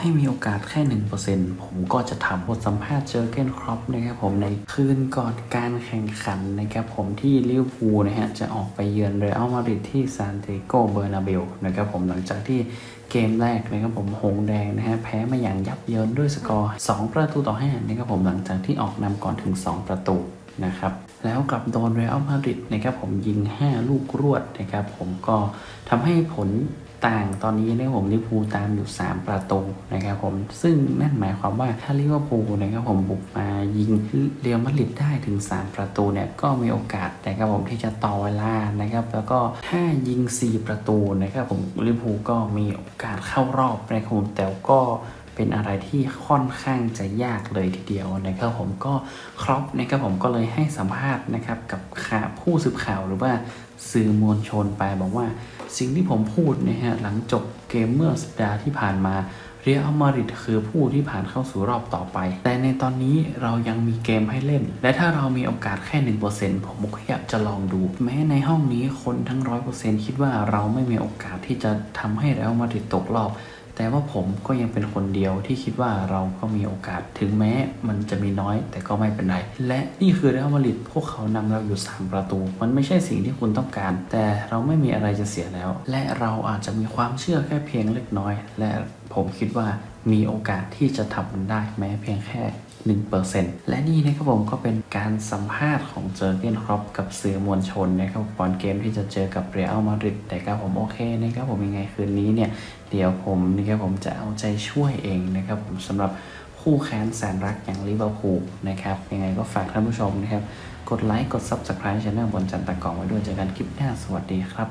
ให้มีโอกาสแค่หนึ่งเปอร์เซ็นต์ผมก็จะทำบทสัมภาษณ์เจอเกนครอปนะครับผมในคืนก่อนการแข่งขันนะครับผมที่ลิเวอร์พูลนะฮะจะออกไปเยือนเรอัลมาดริดที่ซานติโกเบอร์นาเบลนะครับผมหลังจากที่เกมแรกนะครับผมหงแดงนะฮะแพ้มาอย่างยับเยินด้วยสกอร์ 2 ประตูต่อ5นะครับผมหลังจากที่ออกนำก่อนถึง 2 ประตูนะครับแล้วกลับโดนเรอัลมาดริดนะครับผมยิง 5 ลูกรวดนะครับผมก็ทำให้ผล ต่างตอนนี้เนี่ยผมลิเวอร์พูลตามอยู่ 3 ประตูนะครับผมซึ่งนั่นหมายความว่าถ้าลิเวอร์พูลนะครับผมบุกมายิงเรอัลมาดริดได้ถึง 3 ประตูเนี่ยก็มีโอกาสนะครับผมที่จะต่อเวลานะครับแล้วก็ถ้ายิง 4 ประตูนะครับผมลิเวอร์พูลก็มีโอกาสเข้ารอบนะครับผมแต่ก็ เป็นอะไรที่ค่อนข้างจะยากเลยทีเดียวนะครับผมก็ครอปนะครับผมก็เลยให้สัมภาษณ์นะครับกับข่าผู้สื่อข่าวหรือว่าสื่อมวลชนไปบอกว่าสิ่งที่ผมพูดนะฮะหลังจบเกมเมื่อสัปดาห์ที่ผ่านมาเรียลมาดริดคือผู้ที่ผ่านเข้าสู่รอบต่อไป แต่ในตอนนี้เรายังมีเกมให้เล่น และถ้าเรามีโอกาสแค่หนึ่งเปอร์เซ็นต์ผมก็อยากจะลองดู แม้ในห้องนี้คนทั้งร้อยเปอร์เซ็นต์คิดว่าเราไม่มีโอกาสที่จะทำให้เรียลมาดริดตกรอบ แต่ว่าผมก็ยังเป็นคนเดียวที่คิดว่าเราก็มีโอกาสถึงแม้มันจะมีน้อย แต่ก็ไม่เป็นไร และนี่คือเรอัลมาดริดพวกเขานำเราอยู่ 3 ประตู มันไม่ใช่สิ่งที่คุณต้องการ แต่เราไม่มีอะไรจะเสียแล้ว และเราอาจจะมีความเชื่อแค่เพียงเล็กน้อย และผมคิดว่ามีโอกาสที่จะทำมันได้แม้เพียงแค่1%และนี่นะครับผมก็เป็นการสัมภาษณ์ของเจอร์เกนครอปกับสื่อมวลชนนะครับก่อนเกมที่จะเจอกับเรอัลมาดริดแต่ครับผมโอเคนะครับผมยังไงคืนนี้เนี่ยเดี๋ยวผมนะครับผมจะเอาใจช่วยเองนะครับผมสำหรับคู่แค้นแสนรักอย่างลิเวอร์พูลนะครับยังไงก็ฝากท่านผู้ชมนะครับ กดไลค์ กด Subscribe ช่องบนจันตะกองไว้ด้วยเจอกันคลิปหน้าสวัสดีครับ